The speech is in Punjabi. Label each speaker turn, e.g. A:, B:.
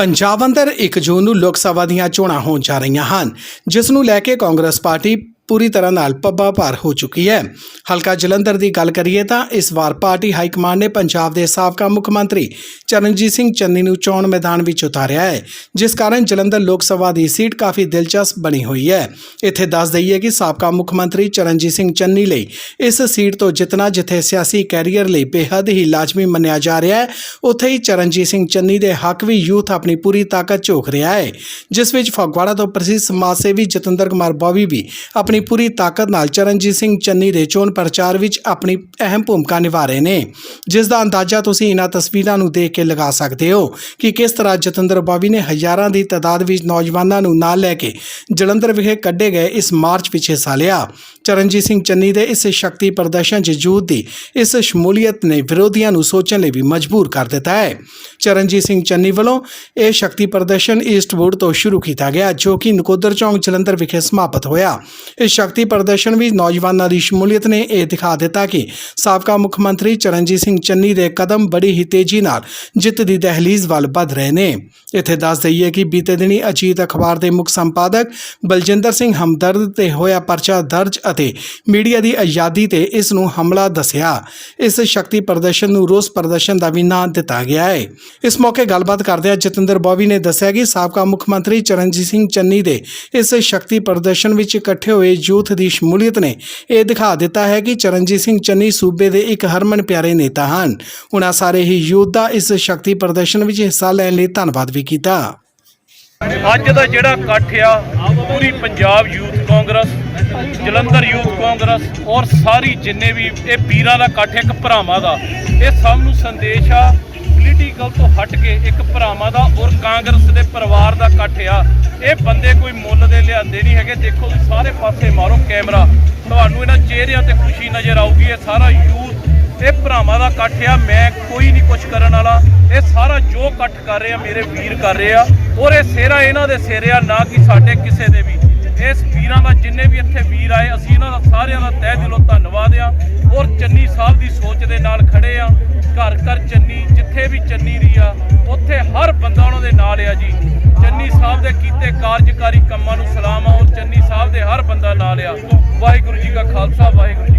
A: ਪੰਜਾਬ ਅੰਦਰ 1 ਜੂਨ ਨੂੰ ਲੋਕ ਸਭਾ ਦੀਆਂ ਚੋਣਾਂ ਹੋਣ ਜਾ ਰਹੀਆਂ ਹਨ, ਜਿਸ ਨੂੰ ਲੈ ਕੇ ਕਾਂਗਰਸ ਪਾਰਟੀ ਪੂਰੀ ਤਰ੍ਹਾਂ ਨਾਲ ਪੱਬਾ ਭਾਰ ਹੋ ਚੁੱਕੀ ਹੈ। ਹਲਕਾ ਜਲੰਧਰ ਦੀ ਗੱਲ ਕਰੀਏ ਤਾਂ ਇਸ ਵਾਰ ਪਾਰਟੀ ਹਾਈ ਕਮਾਂਡ ਨੇ ਪੰਜਾਬ ਦੇ ਸਾਬਕਾ ਮੁੱਖ ਮੰਤਰੀ ਚਰਨਜੀਤ ਸਿੰਘ ਚੰਨੀ ਨੂੰ ਚੋਣ ਮੈਦਾਨ ਵਿੱਚ ਉਤਾਰਿਆ ਹੈ, ਜਿਸ ਕਾਰਨ ਜਲੰਧਰ ਲੋਕ ਸਭਾ ਦੀ ਸੀਟ ਕਾਫੀ ਦਿਲਚਸਪ ਬਣੀ ਹੋਈ ਹੈ। ਇੱਥੇ ਦੱਸ ਦਈਏ ਕਿ ਸਾਬਕਾ ਮੁੱਖ ਮੰਤਰੀ ਚਰਨਜੀਤ ਸਿੰਘ ਚੰਨੀ ਲਈ ਇਸ ਸੀਟ ਤੋਂ ਜਿੱਤਣਾ ਜਿੱਥੇ ਸਿਆਸੀ ਕੈਰੀਅਰ ਲਈ ਬੇਹੱਦ ਹੀ ਲਾਜ਼ਮੀ ਮੰਨਿਆ ਜਾ ਰਿਹਾ ਹੈ, ਉੱਥੇ ਹੀ ਚਰਨਜੀਤ ਸਿੰਘ ਚੰਨੀ ਦੇ ਹੱਕ ਵੀ ਯੂਥ ਆਪਣੀ ਪੂਰੀ ਤਾਕਤ ਝੋਕ ਰਿਹਾ ਹੈ, ਜਿਸ ਵਿੱਚ ਫਗਵਾੜਾ ਤੋਂ ਪ੍ਰਸਿੱਧ ਸਮਾਜ ਸੇਵੀ ਜਤਿੰਦਰ ਕੁਮਾਰ ਬੋਵੀ ਵੀ ਆਪਣੀ ਪੂਰੀ ਤਾਕਤ ਨਾਲ ਚਰਨਜੀਤ ਸਿੰਘ ਚੰਨੀ ਦੇ ਚੋਣ ਪ੍ਰਚਾਰ ਵਿੱਚ ਆਪਣੀ ਅਹਿਮ ਭੂਮਿਕਾ ਨਿਭਾ ਰਹੇ ਨੇ, ਜਿਸ ਦਾ ਅੰਦਾਜ਼ਾ ਤੁਸੀਂ ਇਹਨਾਂ ਤਸਵੀਰਾਂ ਨੂੰ ਦੇਖ ਕੇ ਲਗਾ ਸਕਦੇ ਹੋ ਕਿ ਕਿਸ ਤਰ੍ਹਾਂ ਜਤਿੰਦਰ ਬਾਬੀ ਨੇ ਹਜ਼ਾਰਾਂ ਦੀ ਤਾਦਾਦ ਵਿੱਚ ਨੌਜਵਾਨਾਂ ਨੂੰ ਨਾਲ ਲੈ ਕੇ ਜਲੰਧਰ ਵਿਖੇ ਕੱਢੇ ਗਏ ਇਸ ਮਾਰਚ ਵਿੱਚ ਹਿੱਸਾ ਲਿਆ ਚਰਨਜੀਤ ਸਿੰਘ ਚੰਨੀ ਦੇ ਇਸ ਸ਼ਕਤੀ ਪ੍ਰਦਰਸ਼ਨ 'ਚ ਜੂਤ ਦੀ ਇਸ ਸ਼ਮੂਲੀਅਤ ਨੇ ਵਿਰੋਧੀਆਂ ਨੂੰ ਸੋਚਣ ਲਈ ਵੀ ਮਜਬੂਰ ਕਰ ਦਿੱਤਾ ਹੈ। ਚਰਨਜੀਤ ਸਿੰਘ ਚੰਨੀ ਵੱਲੋਂ ਇਹ ਸ਼ਕਤੀ ਪ੍ਰਦਰਸ਼ਨ ਈਸਟਵੁੱਡ ਤੋਂ ਸ਼ੁਰੂ ਕੀਤਾ ਗਿਆ, ਜੋ ਕਿ ਨਕੋਦਰ ਚੌਂਕ ਜਲੰਧਰ ਵਿਖੇ ਸਮਾਪਤ ਹੋਇਆ। ਇਸ ਸ਼ਕਤੀ ਪ੍ਰਦਰਸ਼ਨ ਵਿੱਚ ਨੌਜਵਾਨਾਂ ਦੀ ਸ਼ਮੂਲੀਅਤ ਨੇ ਇਹ ਦਿਖਾ ਦਿੱਤਾ ਕਿ ਸਾਬਕਾ ਮੁੱਖ ਮੰਤਰੀ ਚਰਨਜੀਤ ਸਿੰਘ ਚੰਨੀ ਦੇ ਕਦਮ ਬੜੀ ਹੀ ਤੇਜ਼ੀ ਨਾਲ ਜਿੱਤ ਦੀ ਦਹਲੀਜ਼ ਵੱਲ ਵੱਧ ਰਹੇ ਨੇ। ਇੱਥੇ ਦੱਸ ਦਈਏ ਕਿ ਬੀਤੇ ਦਿਨੀ ਅਜੀਤ ਅਖਬਾਰ ਦੇ ਮੁੱਖ ਸੰਪਾਦਕ ਬਲਜਿੰਦਰ ਸਿੰਘ ਹਮਦਰਦ ਤੇ ਹੋਇਆ ਪਰਚਾ ਦਰਜ ਅਤੇ ਮੀਡੀਆ ਦੀ ਆਜ਼ਾਦੀ ਤੇ ਇਸ ਨੂੰ ਹਮਲਾ ਦੱਸਿਆ। ਇਸ ਸ਼ਕਤੀ ਪ੍ਰਦਰਸ਼ਨ ਨੂੰ ਰੋਸ ਪ੍ਰਦਰਸ਼ਨ ਦਾ ਵੀ ਨਾਂ ਦਿੱਤਾ ਗਿਆ ਹੈ। ਇਸ ਮੌਕੇ ਗੱਲਬਾਤ ਕਰਦਿਆਂ ਜਤਿੰਦਰ ਬੋਵੀ ਨੇ ਦੱਸਿਆ ਕਿ ਸਾਬਕਾ ਮੁੱਖ ਮੰਤਰੀ ਚਰਨਜੀਤ ਸਿੰਘ ਚੰਨੀ ਦੇ ਇਸ ਸ਼ਕਤੀ ਪ੍ਰਦਰਸ਼ਨ ਵਿੱਚ ਇਕੱਠੇ ਹੋਏ ਯੂਥ ਦੀ ਸ਼ਮੂਲੀਅਤ ਨੇ ਇਹ ਦਿਖਾ ਦਿੱਤਾ ਹੈ ਕਿ ਚਰਨਜੀਤ ਸਿੰਘ ਚੰਨੀ ਸੂਬੇ ਦੇ ਇੱਕ ਹਰਮਨ ਪਿਆਰੇ ਨੇਤਾ ਹਨ। ਉਹਨਾਂ ਸਾਰੇ ਹੀ ਯੂਥ ਦਾ ਇਸ ਸ਼ਕਤੀ ਪ੍ਰਦਰਸ਼ਨ ਵਿੱਚ ਹਿੱਸਾ ਲੈਣ ਲਈ ਧੰਨਵਾਦ ਵੀ ਕੀਤਾ।
B: ਅੱਜ ਦਾ ਜਿਹੜਾ ਇਕੱਠ ਆ, ਪੂਰੀ Punjab youth Congress Jalandhar youth Congress ਔਰ ਸਾਰੀ ਜਿੰਨੇ ਵੀ ਇਹ ਵੀਰਾਂ ਦਾ ਇਕੱਠ ਇੱਕ ਭਰਾਵਾਂ ਦਾ। ਇਹ ਸਭ ਨੂੰ ਸੰਦੇਸ਼ ਆ ਪੋਲੀਟੀਕਲ ਤੋਂ ਹਟ ਕੇ ਇੱਕ ਭਰਾਵਾਂ ਦਾ ਔਰ ਕਾਂਗਰਸ ਦੇ ਪਰਿਵਾਰ ਦਾ ਇਕੱਠ ਆ। ਇਹ ਬੰਦੇ ਕੋਈ ਮੁੱਲ ਦੇ ਲਿਆਂਦੇ ਨਹੀਂ ਹੈਗੇ। ਦੇਖੋ ਤੁਸੀਂ ਸਾਰੇ ਪਾਸੇ ਮਾਰੋ ਕੈਮਰਾ। ਤੁਹਾਨੂੰ ਇਹਨਾਂ ਚਿਹਰਿਆਂ ਤੇ ਖੁਸ਼ੀ ਨਜ਼ਰ ਆਊਗੀ। ਇਹ ਸਾਰਾ ਯੂਥ, ਇਹ ਭਰਾਵਾਂ ਦਾ ਇਕੱਠ ਆ। ਮੈਂ ਕੋਈ ਨਹੀਂ ਕੁਛ ਕਰਨ ਵਾਲਾ। ਇਹ ਸਾਰਾ ਜੋ ਇਕੱਠ ਕਰ ਰਹੇ ਆ, ਮੇਰੇ ਵੀਰ ਕਰ ਰਹੇ ਆ। ਔਰ ਇਹ ਸੇਰਾ ਇਹਨਾਂ ਦੇ ਸਿਰੇ ਆ, ਨਾ ਕਿ ਸਾਡੇ ਕਿਸੇ ਦੇ ਵੀ। ਦਾ ਜਿੰਨੇ ਵੀ ਇੱਥੇ ਵੀਰ ਆਏ, ਅਸੀਂ ਇਹਨਾਂ ਦਾ ਸਾਰਿਆਂ ਦਾ ਤਹਿ ਦਿਲੋਂ ਧੰਨਵਾਦ ਆ। ਔਰ ਚੰਨੀ ਸਾਹਿਬ ਦੀ ਸੋਚ ਦੇ ਨਾਲ ਖੜੇ ਆ। ਘਰ ਘਰ ਚੰਨੀ, ਜਿੱਥੇ ਵੀ ਚੰਨੀ ਦੀ ਆ, ਉੱਥੇ ਹਰ ਬੰਦਾ ਉਹਨਾਂ ਦੇ ਨਾਲ ਆ ਜੀ। ਚੰਨੀ ਸਾਹਿਬ ਦੇ ਕੀਤੇ ਕਾਰਜਕਾਰੀ ਕੰਮਾਂ ਨੂੰ ਸਲਾਮ ਆ, ਔਰ ਚੰਨੀ ਸਾਹਿਬ ਦੇ ਹਰ ਬੰਦਾ ਨਾਲ ਆ। ਵਾਹਿਗੁਰੂ ਜੀ ਕਾ ਖਾਲਸਾ, ਵਾਹਿਗੁਰੂ ਜੀ